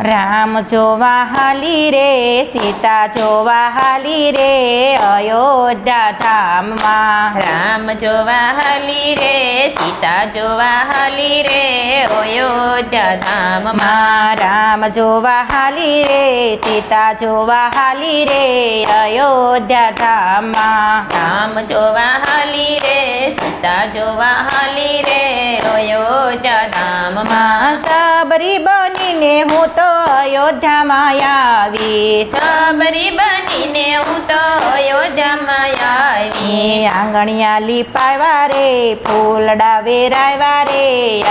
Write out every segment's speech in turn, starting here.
રામ જોવા હાલી રે, સીતા જોવા હાલી રે, અયોધ્યા ધામમાં. રામ જોવા હાલી રે, સીતા જોવા હાલી રે, અયોધ્યા ધામમાં. રામ જોવા હાલી રે, સીતા જોવા હાલી રે, અયોધ્યા ધામમાં. રામ જોવા હાલી રે, સીતા જોવા હાલી રે, અયોધ્યા ધામમાં. અયોધ્યામાં આવી સબરી બનીને હું તો અયોધ્યામાં આવી એ આંગણિયા લીપાવા રે ફૂલડા વેરાવા રે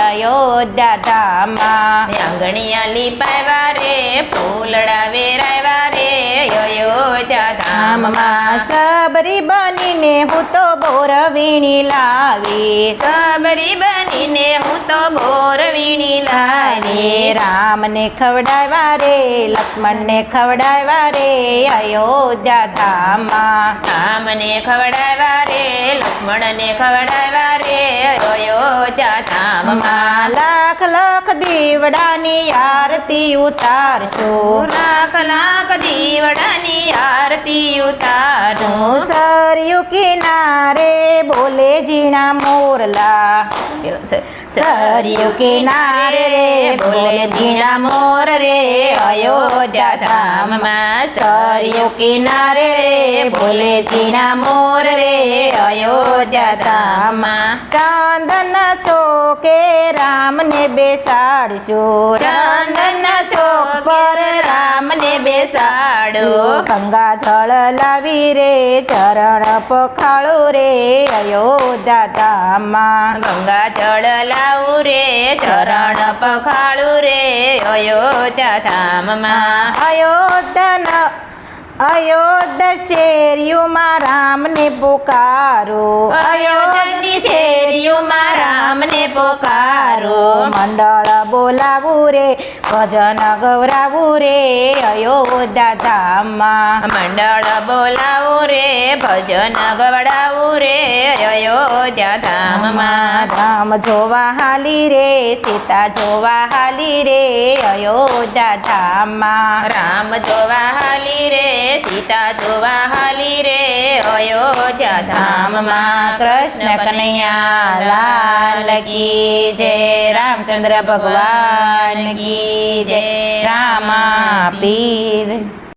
અયોધ્યા ધામમાં આંગણિયા લીપાવા રે ફૂલડા વેરાવા રે અયોધ્યા ધામમાં સબરી બનીને હું તો બોરવીણી લાવી સબરી બનીને હું તો બોર વીણી લાવી રામને ખવડાવ્યા રે લક્ષ્મણને ખવડાવ્યા રે અયોધ્યા ધામમાં. રામને ખવડાવ્યા રે લક્ષ્મણને ખવડાવ્યા રે અયોધ્યા ધામમાં. માં લાખ લાખ દીવડાની આરતી ઉતારશો. લાખ લાખ દીવડાની આરતી ઉતારો હું સરયુ કિનારે બોલે ઝીણા મોરલા. સરયુ કિનારે રે, બોલે ઝીણા મોર રે અયોધ્યા ધામમાં. સરયુ કિનારે રે, બોલે ઝીણા મોર રે અયોધ્યા ધામમાં. ચાંદના ચોકે રામને બેસાડશો. ચંદનના ચોક બેસાડો ગંગા જળ લાવી રે ચરણ પખાળો રે અયોધ્યા ધામમાં. ગંગા જળ લાવું રે ચરણ પખાળું રે અયોધ્યા ધામમાં. અયોધ્યા અયોધ્યા શેરીઓમાં રામને પુકારો. અયોધ્યાની શેરીઓમાં રામને પોકારો મંડળ બોલાવું રે ભજન ગૌરાવું રે અયોધ્યા ધામમાં મંડળ બોલાવું રે ભજન ગવડાવું રે અયોધ્યા ધામમાં રામ જોવા હાલી રે સીતા જોવા હાલી રે અયોધ્યા ધામમાં રામ જોવા હાલી રે સીતા જોવા હાલી રે અયોધ્યા ધામમાં કૃષ્ણ કનૈયા લાલ કી જય રામચંદ્ર ભગવાન કી જય રામા પીર